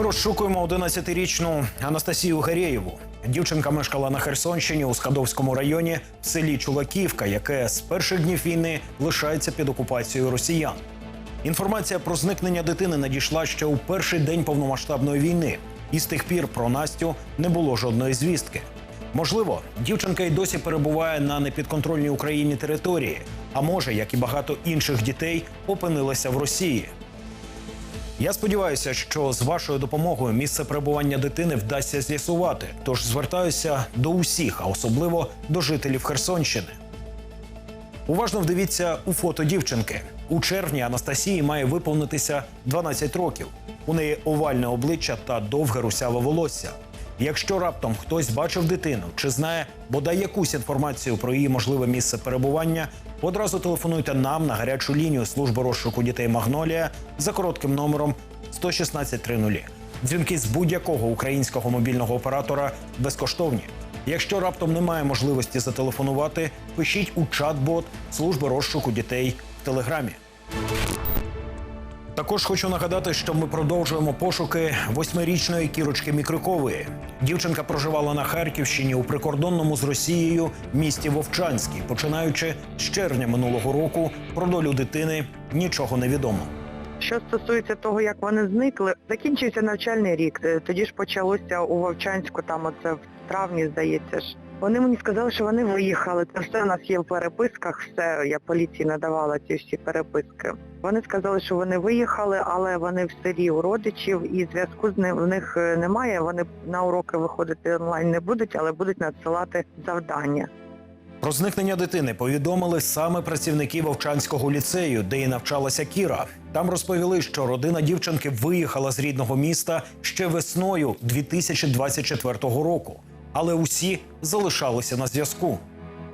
Ми розшукуємо 11-річну Анастасію Гарєєву. Дівчинка мешкала на Херсонщині у Скадовському районі в селі Чулаківка, яке з перших днів війни лишається під окупацією росіян. Інформація про зникнення дитини надійшла ще у перший день повномасштабної війни, і з тих пір про Настю не було жодної звістки. Можливо, дівчинка й досі перебуває на непідконтрольній Україні території, а може, як і багато інших дітей, опинилася в Росії. Я сподіваюся, що з вашою допомогою місце перебування дитини вдасться з'ясувати. Тож звертаюся до усіх, а особливо до жителів Херсонщини. Уважно вдивіться у фото дівчинки. У червні Анастасії має виповнитися 12 років. У неї овальне обличчя та довге русяве волосся. Якщо раптом хтось бачив дитину чи знає бодай якусь інформацію про її можливе місце перебування, одразу телефонуйте нам на гарячу лінію служби розшуку дітей Магнолія за коротким номером 11630. Дзвінки з будь-якого українського мобільного оператора безкоштовні. Якщо раптом немає можливості зателефонувати, пишіть у чат-бот служби розшуку дітей в телеграмі. Також хочу нагадати, що ми продовжуємо пошуки восьмирічної кірочки Мікрикової. Дівчинка проживала на Харківщині у прикордонному з Росією місті Вовчанській. Починаючи з червня минулого року, про долю дитини нічого не відомо. Що стосується того, як вони зникли, закінчився навчальний рік. Е, Тоді ж почалося у Вовчанську, там оце в травні, здається ж. Вони мені сказали, що вони виїхали. Це все у нас є в переписках, все, я поліції надавала ці всі переписки. Вони сказали, що вони виїхали, але вони в селі у родичів і зв'язку з ним в них е, немає. Вони на уроки виходити онлайн не будуть, але будуть надсилати завдання. Про зникнення дитини повідомили саме працівники Вовчанського ліцею, де і навчалася Кіра. Там розповіли, що родина дівчинки виїхала з рідного міста ще весною 2024 року, але усі залишалися на зв'язку.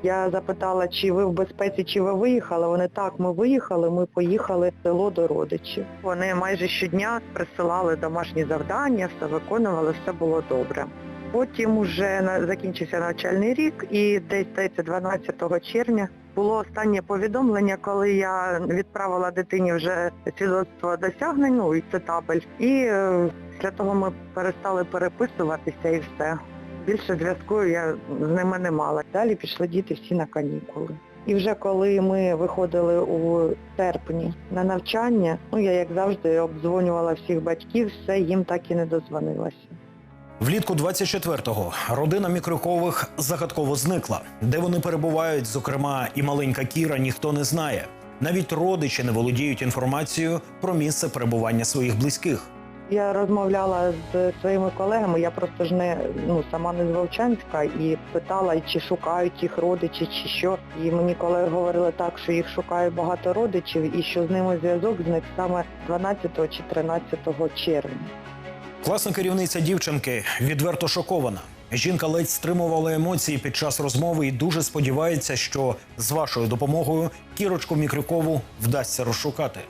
Я запитала, чи ви в безпеці, чи ви виїхали. Вони так, ми виїхали, ми поїхали в село до родичів. Вони майже щодня присилали домашні завдання, все виконували, все було добре. Потім на- закінчився навчальний рік і десь здається, 12 червня було останнє повідомлення, коли я відправила дитині вже свідоцтво досягнень, ну і це табель. І е, після того ми перестали переписуватися і все. Більше зв'язку я з ними не мала. Далі пішли діти всі на канікули. І вже коли ми виходили у серпні на навчання, ну я як завжди обдзвонювала всіх батьків, все їм так і не дозвонилася. Влітку 24-го родина Мікрикових загадково зникла. Де вони перебувають, зокрема, і маленька Кіра, ніхто не знає. Навіть родичі не володіють інформацією про місце перебування своїх близьких. Я розмовляла з своїми колегами, я просто ж не ну сама не з Вовчанська і питала, чи шукають їх родичі, чи що. І мені колеги говорили так, що їх шукає багато родичів і що з ними зв'язок зник саме 12 чи 13 червня. Класна керівниця дівчинки відверто шокована. Жінка ледь стримувала емоції під час розмови і дуже сподівається, що з вашою допомогою Кірочку Мікрюкову вдасться розшукати.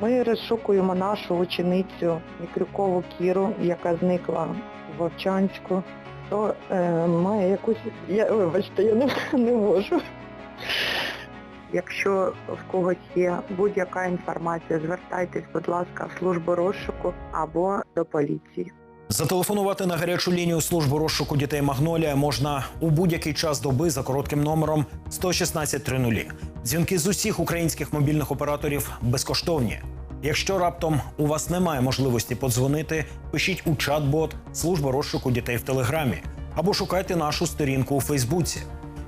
Ми розшукуємо нашу ученицю Мікрюкову Кіру, яка зникла в Вовчанську. То е, має якусь. Я вибачте, я не, не можу. Якщо в когось є будь-яка інформація, звертайтесь, будь ласка, в службу розшуку або до поліції. Зателефонувати на гарячу лінію служби розшуку дітей Магнолія можна у будь-який час доби за коротким номером 11630. Дзвінки з усіх українських мобільних операторів безкоштовні. Якщо раптом у вас немає можливості подзвонити, пишіть у чат-бот служби розшуку дітей в Телеграмі або шукайте нашу сторінку у Фейсбуці.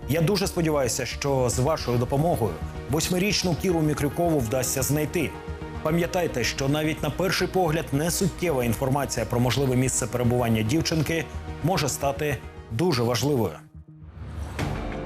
Я дуже сподіваюся, що з вашою допомогою восьмирічну Кіру Мікрюкову вдасться знайти. Пам'ятайте, що навіть на перший погляд несуттєва інформація про можливе місце перебування дівчинки може стати дуже важливою.